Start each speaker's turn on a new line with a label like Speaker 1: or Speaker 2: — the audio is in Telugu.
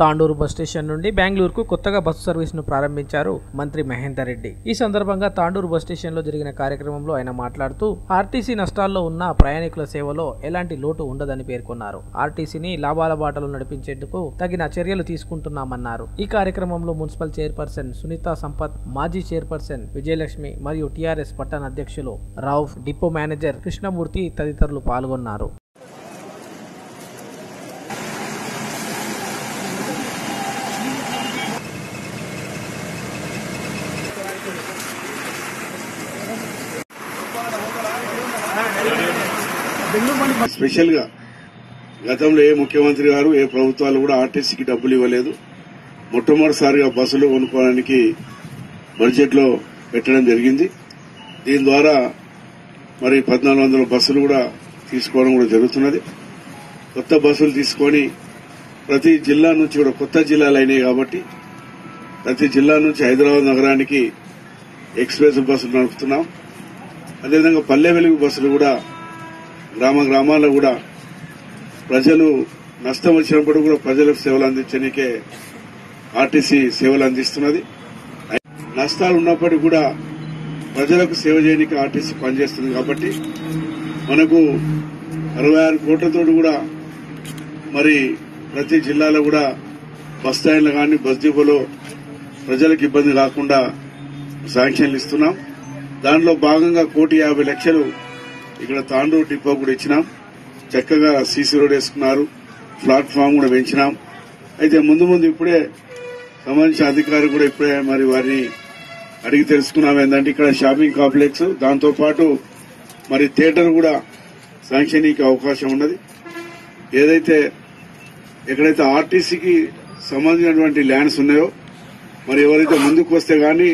Speaker 1: తాండూరు బస్ స్టేషన్ నుండి బెంగళూరుకు కొత్తగా బస్సు సర్వీసును ప్రారంభించారు మంత్రి మహేందర్ రెడ్డి. ఈ సందర్భంగా తాండూరు బస్ స్టేషన్లో జరిగిన కార్యక్రమంలో ఆయన మాట్లాడుతూ ఆర్టీసీ నష్టాల్లో ఉన్న ప్రయాణికుల సేవలో ఎలాంటి లోటు ఉండదని పేర్కొన్నారు. ఆర్టీసీని లాభాల బాటలో నడిపించేందుకు తగిన చర్యలు తీసుకుంటున్నామన్నారు. ఈ కార్యక్రమంలో మున్సిపల్ చైర్పర్సన్ సునీత సంపత్ మాజీ చైర్పర్సన్ విజయలక్ష్మి మరియు టీఆర్ఎస్ పట్టణ అధ్యక్షులు రావు డిపో మేనేజర్ కృష్ణమూర్తి తదితరులు పాల్గొన్నారు.
Speaker 2: స్పెషల్గా గతంలో ఏ ముఖ్యమంత్రి గారు ఏ ప్రభుత్వాలు కూడా ఆర్టీసీకి డబ్బులు ఇవ్వలేదు. మొట్టమొదటిసారిగా బస్సులు కొనుక్కోవడానికి బడ్జెట్లో పెట్టడం జరిగింది. దీని ద్వారా మరి పద్నాలుగు వందల బస్సులు కూడా తీసుకోవడం కూడా జరుగుతున్నది. కొత్త బస్సులు తీసుకొని ప్రతి జిల్లా నుంచి కూడా కొత్త జిల్లాలు అయినాయి కాబట్టి ప్రతి జిల్లా నుంచి హైదరాబాద్ నగరానికి ఎక్స్ప్రెస్ బస్సులు నడుపుతున్నాం. అదేవిధంగా పల్లె వెలుగు బస్సులు కూడా గ్రామ గ్రామాల్లో కూడా ప్రజలు నష్టం వచ్చినప్పుడు కూడా ప్రజలకు సేవలు అందించడానికే ఆర్టీసీ సేవలు అందిస్తున్నది. నష్టాలు ఉన్నప్పటికీ కూడా ప్రజలకు సేవ చేయడానికి ఆర్టీసీ పనిచేస్తుంది కాబట్టి మనకు అరవై ఆరు కోట్లతో కూడా మరి ప్రతి జిల్లాలో కూడా బస్ స్టాండ్లు కానీ బస్ డిపోలో ప్రజలకు ఇబ్బంది రాకుండా శాంక్షన్లు ఇస్తున్నాం. దానిలో భాగంగా కోటి యాభై లక్షలు ఇక్కడ తాండూరు డిపో కూడా ఇచ్చినాం. చక్కగా సీసీ రోడ్ వేసుకున్నారు. ప్లాట్ఫామ్ కూడా పెంచినాం. అయితే ముందు ముందు ఇప్పుడే సంబంధించిన అధికారులు కూడా ఇప్పుడే మరి వారిని అడిగి తెలుసుకున్నాం. ఏంటంటే ఇక్కడ షాపింగ్ కాంప్లెక్స్ దాంతో పాటు మరి థియేటర్ కూడా శాంక్షన్కి అవకాశం ఉన్నది. ఏదైతే ఎక్కడైతే ఆర్టీసీకి సంబంధించినటువంటి ల్యాండ్స్ ఉన్నాయో మరి ఎవరైతే ముందుకు వస్తే కానీ